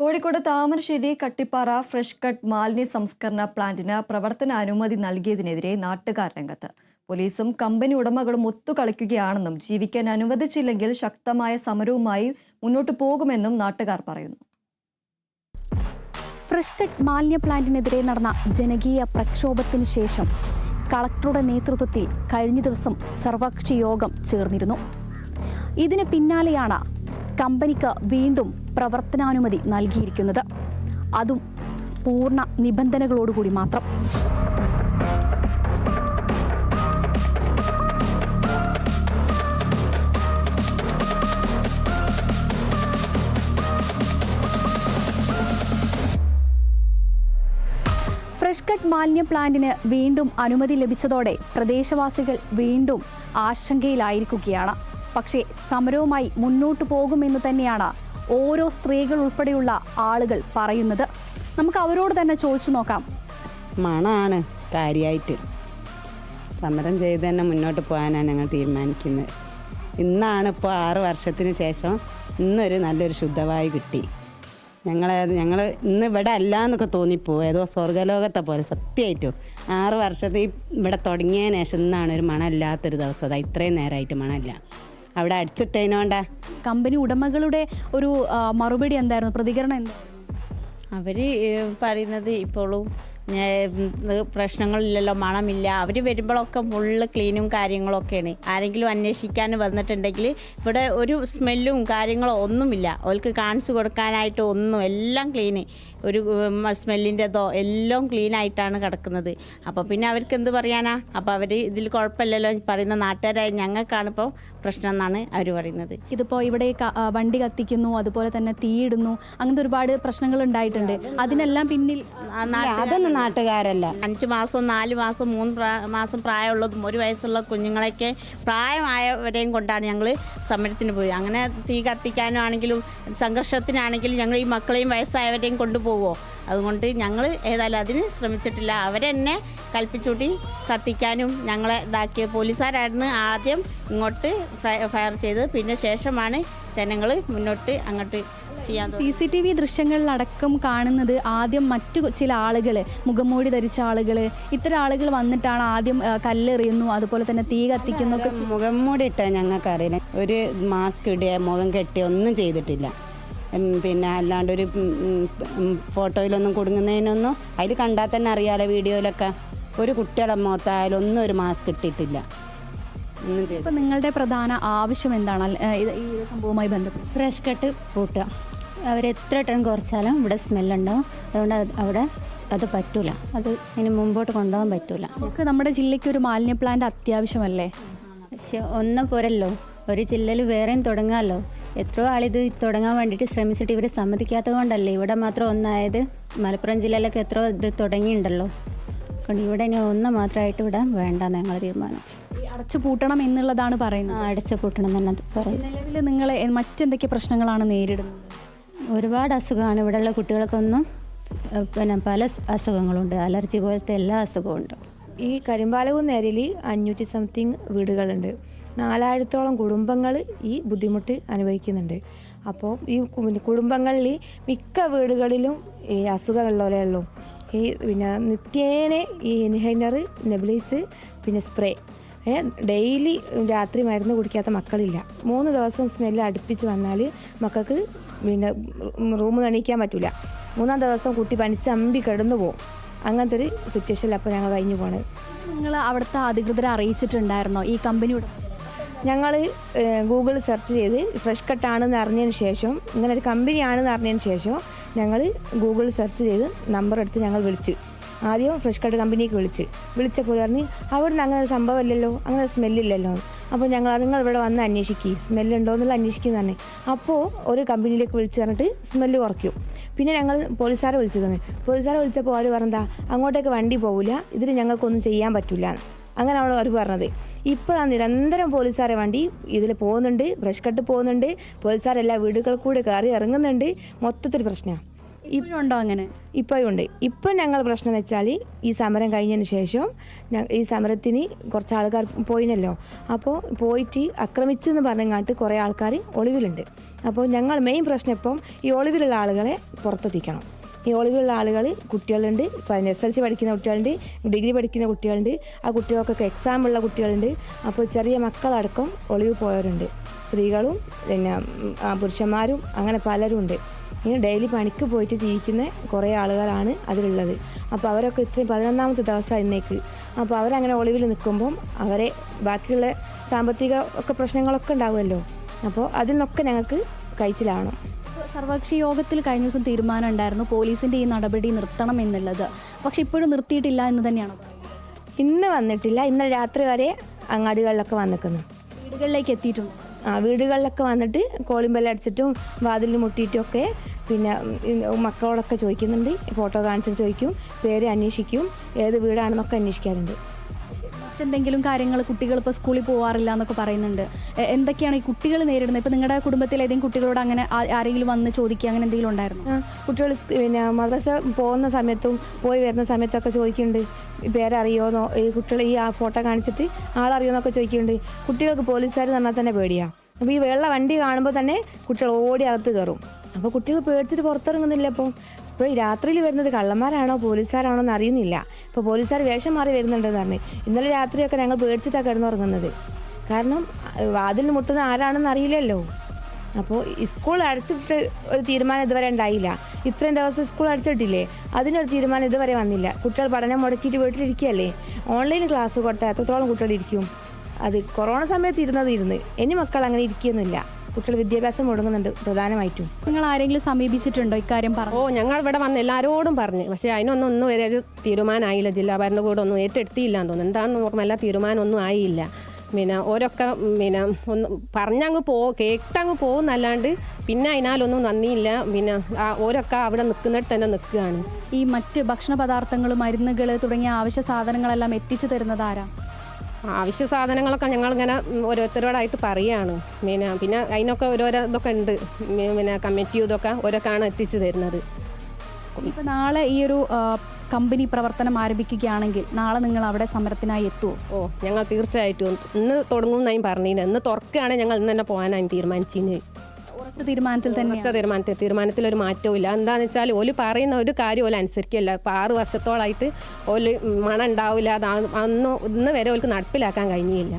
Kozhikode Thamarassery Kattippara fresh cut മാലിന്യ സംസ്കരണ പ്ലാന്റിന് പ്രവർത്തനാനുമതി നൽകിയതിനെതിരെ നാട്ടുകാർ രംഗത്ത്. പോലീസും കമ്പനി ഉടമകളും ഒത്തുകളിക്കുകയാണെന്നും ജീവിക്കാൻ അനുവദിച്ചില്ലെങ്കിൽ ശക്തമായ സമരവുമായി മുന്നോട്ടു പോകുമെന്നും നാട്ടുകാർ പറയുന്നു. ഫ്രഷ് കട്ട് മാലിന്യ പ്ലാന്റിനെതിരെ നടന്ന ജനകീയ പ്രക്ഷോഭത്തിന് ശേഷം കളക്ടറുടെ നേതൃത്വത്തിൽ കഴിഞ്ഞ ദിവസം സർവകക്ഷി യോഗം ചേർന്നിരുന്നു. ഇതിന് പിന്നാലെയാണ് കമ്പനിക്ക് വീണ്ടും പ്രവർത്തനാനുമതി നൽകിയിരിക്കുന്നത്. അതും പൂർണ നിബന്ധനകളോടുകൂടി മാത്രം. ഫ്രഷ് കട്ട് മാലിന്യ പ്ലാന്റിന് വീണ്ടും അനുമതി ലഭിച്ചതോടെ പ്രദേശവാസികൾ വീണ്ടും ആശങ്കയിലായിരിക്കുകയാണ്. പക്ഷേ സമരവുമായി മുന്നോട്ടു പോകുമെന്ന് തന്നെയാണ് ഓരോ സ്ത്രീകൾ ഉൾപ്പെടെയുള്ള ആളുകൾ പറയുന്നത്. നമുക്ക് അവരോട് തന്നെ ചോദിച്ചു നോക്കാം. മണമാണ് കാര്യമായിട്ട് സമരം ചെയ്ത് തന്നെ മുന്നോട്ട് പോകാനാണ് ഞങ്ങൾ തീരുമാനിക്കുന്നത്. ഇന്നാണ് ഇപ്പോൾ ആറ് വർഷത്തിന് ശേഷം ഇന്നൊരു നല്ലൊരു ശുദ്ധവായു കിട്ടി. ഞങ്ങളെ ഞങ്ങൾ ഇന്ന് ഇവിടെ അല്ല എന്നൊക്കെ തോന്നിപ്പോവും. ഏതോ സ്വർഗലോകത്തെ പോലെ സത്യമായിട്ടും? ആറ് വർഷത്തിൽ ഇവിടെ തുടങ്ങിയതിന് ശേഷം ഇന്നാണ് ഒരു മണമില്ലാത്തൊരു ദിവസം. അതാ ഇത്രയും നേരമായിട്ട് മണമില്ല. അവിടെ അടിച്ചിട്ടതിനോണ്ടാ കമ്പനി ഉടമകളുടെ ഒരു മറുപടി എന്തായിരുന്നു? പ്രതികരണം എന്തായിരുന്നു അവർ പറയുന്നത് ഇപ്പോഴും പ്രശ്നങ്ങളില്ലല്ലോ മണമില്ല. അവർ വരുമ്പോഴൊക്കെ ഫുള്ള് ക്ലീനും കാര്യങ്ങളൊക്കെയാണ്. ആരെങ്കിലും അന്വേഷിക്കാൻ വന്നിട്ടുണ്ടെങ്കിൽ ഇവിടെ ഒരു സ്മെല്ലും കാര്യങ്ങളോ ഒന്നുമില്ല. അവർക്ക് കാണിച്ചു കൊടുക്കാനായിട്ട് ഒന്നും എല്ലാം ക്ലീന് ഒരു സ്മെല്ലിന്റെതോ എല്ലാം ക്ലീൻ ആയിട്ടാണ് കിടക്കുന്നത്. അപ്പോൾ പിന്നെ അവർക്ക് എന്ത് പറയാനാ? അപ്പോൾ അവർ ഇതിൽ കുഴപ്പമില്ലല്ലോ പറയുന്ന നാട്ടുകാരായ ഞങ്ങൾക്കാണിപ്പോൾ പ്രശ്നം എന്നാണ് അവർ പറയുന്നത്. ഇതിപ്പോൾ ഇവിടെ വണ്ടി കത്തിക്കുന്നു അതുപോലെ തന്നെ തീയിടുന്നു അങ്ങനത്തെ ഒരുപാട് പ്രശ്നങ്ങൾ ഉണ്ടായിട്ടുണ്ട്. അതിനെല്ലാം പിന്നിൽ അതൊന്നും നാട്ടുകാരല്ല. അഞ്ച് മാസം നാല് മാസം മൂന്ന് മാസം പ്രായമുള്ളതും ഒരു വയസ്സുള്ള കുഞ്ഞുങ്ങളെയൊക്കെ പ്രായമായവരെയും കൊണ്ടാണ് ഞങ്ങൾ സമരത്തിന് പോയി അങ്ങനെ തീ കത്തിക്കാനും ആണെങ്കിലും സംഘർഷത്തിനാണെങ്കിലും ഞങ്ങൾ ഈ മക്കളെയും വയസ്സായവരെയും കൊണ്ടുപോകുമോ അതുകൊണ്ട് ഞങ്ങൾ ഏതായാലും അതിന് ശ്രമിച്ചിട്ടില്ല. അവരെന്നെ കൽപ്പിച്ചൂട്ടി കത്തിക്കാനും ഞങ്ങളെ ഇതാക്കിയ പോലീസുകാരായിരുന്നു ആദ്യം ഇങ്ങോട്ട് ഫയർ ചെയ്തത്. പിന്നെ ശേഷമാണ് ജനങ്ങൾ മുന്നോട്ട് അങ്ങോട്ട് ചെയ്യാൻ സി തുടങ്ങിയത്. സി ടി വി ദൃശ്യങ്ങളിലടക്കം കാണുന്നത് ആദ്യം മറ്റു ചില ആളുകൾ മുഖംമൂടി ധരിച്ച ആളുകൾ ഇത്തരം ആളുകൾ വന്നിട്ടാണ് ആദ്യം കല്ലെറിയുന്നു അതുപോലെ തന്നെ തീ കത്തിക്കുന്നു മുഖംമൂടി മുഖം മൂടി ഇട്ടാൽ ഞങ്ങൾക്കറിയില്ല ഒരു മാസ്ക് ഇടുക മുഖം കെട്ടി ഒന്നും ചെയ്തിട്ടില്ല. പിന്നെ അല്ലാണ്ട് ഒരു ഫോട്ടോയിലൊന്നും കൊടുങ്ങുന്നതിനൊന്നും അതിൽ കണ്ടാൽ തന്നെ അറിയാലോ വീഡിയോയിലൊക്കെ. ഒരു കുട്ടികളെ മുഖത്തായാലും ഒന്നും ഒരു മാസ്ക് ഇട്ടിട്ടില്ല. ഇപ്പം നിങ്ങളുടെ പ്രധാന ആവശ്യം എന്താണ്? ഈ സംഭവവുമായി ബന്ധപ്പെട്ട്. ഫ്രഷ് കട്ട് പൂട്ടുക. എത്ര ടൺ കുറച്ചാലും ഇവിടെ സ്മെല്ലുണ്ടാവും അതുകൊണ്ട് അവിടെ അത് പറ്റൂല. അത് ഇനി മുമ്പോട്ട് കൊണ്ടുപോകാൻ പറ്റൂല. നമുക്ക് നമ്മുടെ ജില്ലയ്ക്ക് ഒരു മാലിന്യ പ്ലാന്റ് അത്യാവശ്യമല്ലേ? പക്ഷെ ഒന്നും പോരല്ലോ. ഒരു ജില്ലയിൽ വേറെയും തുടങ്ങാമല്ലോ എത്രയോ ആളിത് തുടങ്ങാൻ വേണ്ടിയിട്ട് ശ്രമിച്ചിട്ട് ഇവർ സമ്മതിക്കാത്തത് കൊണ്ടല്ലേ? ഇവിടെ മാത്രം ഒന്നായത് മലപ്പുറം ജില്ലയിലൊക്കെ എത്രയോ ഇത് തുടങ്ങിയിട്ടുണ്ടല്ലോ. അതുകൊണ്ട് ഇവിടെ ഇനി ഒന്ന് മാത്രമായിട്ട് ഇവിടെ വേണ്ട ഞങ്ങൾ തീരുമാനം ഈ അടച്ചു പൂട്ടണം എന്നുള്ളതാണ് ആ, പറയുന്നത് അടച്ചു പൂട്ടണം തന്നെ പറയുന്നത്. നിലവിൽ നിങ്ങൾ മറ്റെന്തൊക്കെ പ്രശ്നങ്ങളാണ് നേരിടുന്നത്? ഒരുപാട് അസുഖമാണ്. ഇവിടെയുള്ള കുട്ടികൾക്കൊന്നും പിന്നെ പല അസുഖങ്ങളുണ്ട്. അലർജി പോലത്തെ എല്ലാ അസുഖവും ഉണ്ട്. ഈ കരിമ്പാലകുന്നേരിൽ അഞ്ഞൂറ്റി സംതിങ് വീടുകളുണ്ട്. നാലായിരത്തോളം കുടുംബങ്ങൾ ഈ ബുദ്ധിമുട്ട് അനുഭവിക്കുന്നുണ്ട്. അപ്പോൾ ഈ കുടുംബങ്ങളിൽ മിക്ക വീടുകളിലും ഈ അസുഖമുള്ളവരെയുള്ളൂ ഈ പിന്നെ നിത്യേന ഈ ഇൻഹൈനർ നെബിലൈസ് പിന്നെ സ്പ്രേ. ഡെയിലി രാത്രി മരുന്ന് കുടിക്കാത്ത മക്കളില്ല. മൂന്ന് ദിവസം സ്മെല്ല് അടുപ്പിച്ച് വന്നാൽ മക്കൾക്ക് പിന്നെ റൂം എണീക്കാൻ പറ്റില്ല മൂന്നാം ദിവസം കുട്ടി പനിച്ച് അമ്പി കിടന്നു പോകും അങ്ങനത്തെ ഒരു സിറ്റുവേഷനിൽ അപ്പോൾ ഞങ്ങൾ കഴിഞ്ഞു പോണത് നിങ്ങൾ അവിടുത്തെ അധികൃതരെ അറിയിച്ചിട്ടുണ്ടായിരുന്നോ? ഈ കമ്പനിയുടെ ഞങ്ങൾ ഗൂഗിൾ സെർച്ച് ചെയ്ത് ഫ്രഷ് കട്ടാണെന്ന് അറിഞ്ഞതിന് ശേഷം ഇങ്ങനെ ഒരു കമ്പനിയാണെന്ന് അറിഞ്ഞതിന് ശേഷം ഞങ്ങൾ ഗൂഗിൾ സെർച്ച് ചെയ്ത് നമ്പർ എടുത്ത് ഞങ്ങൾ വിളിച്ച്. ആദ്യം ഫ്രഷ് കട്ട് കമ്പനിക്ക് വിളിച്ച്. വിളിച്ചപ്പോൾ പറഞ്ഞ് അവിടുന്ന് അങ്ങനെ ഒരു സംഭവമില്ലല്ലോ അങ്ങനെ സ്മെല്ലില്ലല്ലോ അപ്പോൾ ഞങ്ങൾ നിങ്ങൾ ഇവിടെ വന്ന് അന്വേഷിക്കുക സ്മെല്ലുണ്ടോ എന്നുള്ള അന്വേഷിക്കുന്ന തന്നെ അപ്പോൾ ഒരു കമ്പനിയിലേക്ക് വിളിച്ച് പറഞ്ഞിട്ട് സ്മെല്ല് കുറയ്ക്കും. പിന്നെ ഞങ്ങൾ പോലീസുകാരെ വിളിച്ചു തന്നെ. പോലീസുകാരെ വിളിച്ചപ്പോൾ അവർ പറഞ്ഞാൽ അങ്ങോട്ടേക്ക് വണ്ടി പോകില്ല ഇതിന് ഞങ്ങൾക്കൊന്നും ചെയ്യാൻ പറ്റില്ല അങ്ങനെ അവൾ അവർ പറഞ്ഞത് ഇപ്പോൾ നിരന്തരം പോലീസുകാരെ വണ്ടി ഇതിൽ പോകുന്നുണ്ട് ബ്രഷ് കട്ട് പോകുന്നുണ്ട് പോലീസുകാരെല്ലാ വീടുകളിൽ കൂടെ കയറി ഇറങ്ങുന്നുണ്ട്. മൊത്തത്തിൽ പ്രശ്നമാണ് ഇപ്പോഴുണ്ടോ അങ്ങനെ? ഇപ്പോഴും ഉണ്ട്. ഇപ്പം ഞങ്ങൾ പ്രശ്നം എന്ന് വെച്ചാൽ ഈ സമരം കഴിഞ്ഞതിന് ശേഷം ഞങ്ങൾ ഈ സമരത്തിന് കുറച്ച് ആൾക്കാർ പോയിനല്ലോ. അപ്പോൾ പോയിട്ട് ആക്രമിച്ചെന്ന് പറഞ്ഞങ്ങാട്ട് കുറേ ആൾക്കാർ ഒളിവിലുണ്ട്. അപ്പോൾ ഞങ്ങൾ മെയിൻ പ്രശ്നം ഇപ്പം ഈ ഒളിവിലുള്ള ആളുകളെ പുറത്തെത്തിക്കണം. ഈ ഒളിവിലുള്ള ആളുകൾ കുട്ടികളുണ്ട്. ഇപ്പം എസ് എൽ സി പഠിക്കുന്ന കുട്ടികളുണ്ട്. ഡിഗ്രി പഠിക്കുന്ന കുട്ടികളുണ്ട്. ആ കുട്ടികൾക്കൊക്കെ എക്സാം ഉള്ള കുട്ടികളുണ്ട്. അപ്പോൾ ചെറിയ മക്കളടക്കം ഒളിവ് പോയവരുണ്ട്. സ്ത്രീകളും പിന്നെ പുരുഷന്മാരും അങ്ങനെ പലരും ഉണ്ട് ഇങ്ങനെ ഡെയിലി പണിക്ക് പോയിട്ട് ജീവിക്കുന്ന കുറേ ആളുകളാണ് അതിലുള്ളത്. അപ്പോൾ അവരൊക്കെ ഇത്രയും പതിനൊന്നാമത്തെ ദിവസം ഇന്നേക്ക് അപ്പോൾ അവരങ്ങനെ ഒളിവിൽ നിൽക്കുമ്പം അവരെ ബാക്കിയുള്ള സാമ്പത്തിക ഒക്കെ പ്രശ്നങ്ങളൊക്കെ ഉണ്ടാവുമല്ലോ. അപ്പോൾ അതിൽ നിന്നൊക്കെ ഞങ്ങൾക്ക് കഴിച്ചിലാവണം. സർവകക്ഷി യോഗത്തിൽ കഴിഞ്ഞ ദിവസം തീരുമാനം ഉണ്ടായിരുന്നു. പോലീസിന്റെ ഈ നടപടി നിർത്തണം എന്നുള്ളത്. പക്ഷെ ഇപ്പോഴും നിർത്തിയിട്ടില്ല എന്ന് തന്നെയാണ്. ഇന്ന് വന്നിട്ടില്ല. ഇന്നലെ രാത്രി വരെ അങ്ങാടികളിലൊക്കെ വന്നിക്കുന്നു. വീടുകളിലേക്ക് എത്തിയിട്ടുണ്ട്. ആ വീടുകളിലൊക്കെ വന്നിട്ട് കോളിമ്പല അടിച്ചിട്ടും വാതിലിൽ മുട്ടിയിട്ടും ഒക്കെ പിന്നെ മക്കളോടൊക്കെ ചോദിക്കുന്നുണ്ട്. ഫോട്ടോ കാണിച്ചിട്ട് ചോദിക്കും. പേര് അന്വേഷിക്കും. ഏത് വീടാണെന്നൊക്കെ അന്വേഷിക്കാറുണ്ട്. മറ്റെന്തെങ്കിലും കാര്യങ്ങൾ കുട്ടികൾ ഇപ്പോൾ സ്കൂളിൽ പോകാറില്ല എന്നൊക്കെ പറയുന്നുണ്ട്. എന്തൊക്കെയാണ് ഈ കുട്ടികൾ നേരിടുന്നത്? ഇപ്പോൾ നിങ്ങളുടെ കുടുംബത്തിൽ ഏതെങ്കിലും കുട്ടികളോട് അങ്ങനെ ആരെങ്കിലും വന്ന് ചോദിക്കുക അങ്ങനെ എന്തെങ്കിലും ഉണ്ടായിരുന്നു? കുട്ടികൾ പിന്നെ മദ്രസ പോകുന്ന സമയത്തും പോയി വരുന്ന സമയത്തൊക്കെ ചോദിക്കുന്നുണ്ട് പേരറിയോന്നോ ഈ കുട്ടികൾ ഈ ആ ഫോട്ടോ കാണിച്ചിട്ട് ആളറിയോന്നൊക്കെ ചോദിക്കുന്നുണ്ട്. കുട്ടികൾക്ക് പോലീസുകാർ പറഞ്ഞാൽ തന്നെ പേടിയാ. അപ്പോൾ ഈ വെള്ള വണ്ടി കാണുമ്പോൾ തന്നെ കുട്ടികൾ ഓടി അകത്ത് കയറും. അപ്പോൾ കുട്ടികൾ പേടിച്ചിട്ട് പുറത്തിറങ്ങുന്നില്ല അപ്പോൾ ഇപ്പോൾ ഈ രാത്രിയിൽ വരുന്നത് കള്ളന്മാരാണോ പോലീസുകാരാണോ എന്ന് അറിയുന്നില്ല. ഇപ്പോൾ പോലീസുകാർ വേഷം മാറി വരുന്നുണ്ടെന്ന് പറഞ്ഞു ഇന്നലെ രാത്രിയൊക്കെ ഞങ്ങൾ പേടിച്ചിട്ടാണ് കിടന്നുറങ്ങുന്നത്. കാരണം വാതിൽ മുട്ടുന്ന ആരാണെന്ന് അറിയില്ലല്ലോ. അപ്പോൾ സ്കൂൾ അടച്ചിട്ട് ഒരു തീരുമാനം ഇതുവരെ ഉണ്ടായില്ല. ഇത്രയും ദിവസം സ്കൂൾ അടച്ചിട്ടില്ലേ? അതിനൊരു തീരുമാനം ഇതുവരെ വന്നില്ല. കുട്ടികൾ പഠനം മുടക്കിയിട്ട് വീട്ടിലിരിക്കുകയല്ലേ? ഓൺലൈൻ ക്ലാസ് കൊടുത്താൽ എത്രത്തോളം കുട്ടികൾ ഇരിക്കും? അത് കൊറോണ സമയത്ത് ഇരുന്നത് ഇരുന്ന്. ഇനി മക്കൾ അങ്ങനെ ഇരിക്കുകയൊന്നുമില്ല കുട്ടികൾ വിദ്യാഭ്യാസം മുടങ്ങുന്നുണ്ട് പ്രധാനമായിട്ടും. നിങ്ങൾ ആരെങ്കിലും സമീപിച്ചിട്ടുണ്ടോ ഇക്കാര്യം പറഞ്ഞു? ഓ ഞങ്ങൾ ഇവിടെ വന്ന് എല്ലാവരോടും പറഞ്ഞു. പക്ഷേ അതിനൊന്നും ഒന്നും വരെ ഒരു തീരുമാനമായില്ല. ജില്ലാ ഭരണകൂടം ഒന്നും ഏറ്റെടുത്തിയില്ല എന്ന് തോന്നുന്നു എന്താണെന്ന് ഓർമ്മല്ല തീരുമാനമൊന്നും ആയില്ല. പിന്നെ ഓരൊക്കെ പിന്നെ ഒന്ന് പറഞ്ഞങ്ങ് പോ കേട്ടങ്ങ് പോകുന്നല്ലാണ്ട് പിന്നെ അതിനാലൊന്നും നന്ദിയില്ല. പിന്നെ ആ ഓരൊക്കെ അവിടെ നിൽക്കുന്നിടത്ത് തന്നെ നിൽക്കുകയാണ്. ഈ മറ്റ് ഭക്ഷണ പദാർത്ഥങ്ങൾ മരുന്നുകൾ തുടങ്ങിയ ആവശ്യ സാധനങ്ങളെല്ലാം എത്തിച്ചു തരുന്നത് ആരാ? ആവശ്യ സാധനങ്ങളൊക്കെ ഞങ്ങളിങ്ങനെ ഇങ്ങനെ ഓരോരുത്തരോടായിട്ട് പറയുകയാണ് പിന്നെ പിന്നെ അതിനൊക്കെ ഓരോരോ ഇതൊക്കെ ഉണ്ട്. പിന്നെ കമ്മിറ്റി ഇതൊക്കെ ഓരോക്കാണ് എത്തിച്ചു തരുന്നത്. ഇപ്പം നാളെ ഈ ഒരു കമ്പനി പ്രവർത്തനം ആരംഭിക്കുകയാണെങ്കിൽ നാളെ നിങ്ങൾ അവിടെ സമരത്തിനായി എത്തുമോ ഓ ഞങ്ങൾ തീർച്ചയായിട്ടും. ഇന്ന് തുടങ്ങുമെന്നായി പറഞ്ഞില്ല ഇന്ന് തുറക്കുകയാണെങ്കിൽ ഞങ്ങൾ ഇന്ന് തന്നെ പോകാനായി തീരുമാനിച്ചിന്. ഉറച്ച തീരുമാനത്തിൽ തന്നെ തീരുമാനത്തിൽ തീരുമാനത്തിൽ ഒരു മാറ്റവും ഇല്ല എന്താണെന്ന് വെച്ചാൽ ഓൽ പറയുന്ന ഒരു കാര്യം ഓൽ അനുസരിക്കില്ല. ഇപ്പം ആറ് വർഷത്തോളായിട്ട് ഓൽ മണം ഉണ്ടാവില്ല. അത് അന്ന് ഇന്ന് വരെ ഓൽക്ക് നടപ്പിലാക്കാൻ കഴിഞ്ഞില്ല.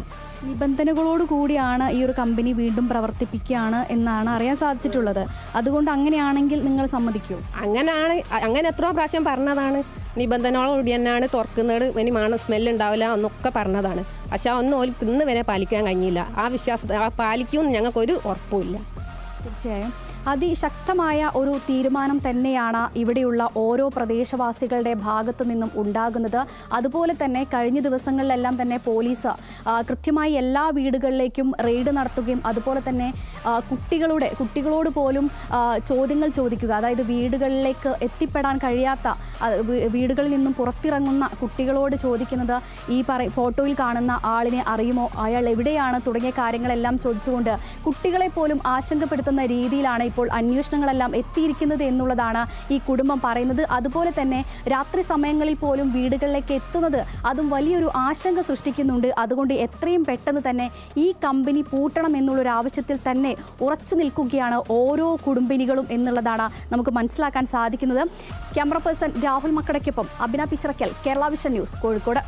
നിബന്ധനകളോട് കൂടിയാണ് ഈ ഒരു കമ്പനി വീണ്ടും പ്രവർത്തിപ്പിക്കുകയാണ് എന്നാണ് അറിയാൻ സാധിച്ചിട്ടുള്ളത്. അതുകൊണ്ട് അങ്ങനെയാണെങ്കിൽ നിങ്ങൾ സമ്മതിക്കൂ? അങ്ങനെയാണ് അങ്ങനെ എത്ര പ്രാവശ്യം പറഞ്ഞതാണ്. നിബന്ധനകളോട് തന്നെയാണ് തുറക്കുന്നത്. ഇനി മണം സ്മെല്ല് ഉണ്ടാവില്ല എന്നൊക്കെ പറഞ്ഞതാണ്. പക്ഷെ ഒന്നും ഓൽക്ക് ഇന്ന് വരെ പാലിക്കാൻ കഴിഞ്ഞില്ല. ആ വിശ്വാസ ആ പാലിക്കുമെന്ന് ഞങ്ങൾക്കൊരു ഉറപ്പുമില്ല. and. അതിശക്തമായ ഒരു തീരുമാനം തന്നെയാണ് ഇവിടെയുള്ള ഓരോ പ്രദേശവാസികളുടെ ഭാഗത്തു നിന്നും ഉണ്ടാകുന്നത്. അതുപോലെ തന്നെ കഴിഞ്ഞ ദിവസങ്ങളിലെല്ലാം തന്നെ പോലീസ് കൃത്യമായി എല്ലാ വീടുകളിലേക്കും റെയ്ഡ് നടത്തുകയും അതുപോലെ തന്നെ കുട്ടികളുടെ കുട്ടികളോട് പോലും ചോദ്യങ്ങൾ ചോദിക്കുക. അതായത് വീടുകളിലേക്ക് എത്തിപ്പെടാൻ കഴിയാത്ത വീടുകളിൽ നിന്നും പുറത്തിറങ്ങുന്ന കുട്ടികളോട് ചോദിക്കുന്നത് ഈ ഫോട്ടോയിൽ കാണുന്ന ആളിനെ അറിയുമോ? അയാൾ എവിടെയാണ്? തുടങ്ങിയ കാര്യങ്ങളെല്ലാം ചോദിച്ചുകൊണ്ട് കുട്ടികളെ പോലും ആശങ്കപ്പെടുത്തുന്ന രീതിയിലാണ് ഇപ്പോൾ അന്വേഷണങ്ങളെല്ലാം എത്തിയിരിക്കുന്നത് എന്നുള്ളതാണ് ഈ കുടുംബം പറയുന്നത്. അതുപോലെ തന്നെ രാത്രി സമയങ്ങളിൽ പോലും വീടുകളിലേക്ക് എത്തുന്നത് അതും വലിയൊരു ആശങ്ക സൃഷ്ടിക്കുന്നുണ്ട്. അതുകൊണ്ട് എത്രയും പെട്ടെന്ന് തന്നെ ഈ കമ്പനി പൂട്ടണം എന്നുള്ളൊരു ആവശ്യത്തിൽ തന്നെ ഉറച്ചു നിൽക്കുകയാണ് ഓരോ കുടുംബിനികളും എന്നുള്ളതാണ് നമുക്ക് മനസ്സിലാക്കാൻ സാധിക്കുന്നത്. ക്യാമറ പേഴ്സൺ രാഹുൽ മക്കടയ്ക്കൊപ്പം അഭിന പിച്ചറക്കൽ കേരള വിഷൻ ന്യൂസ് കോഴിക്കോട്.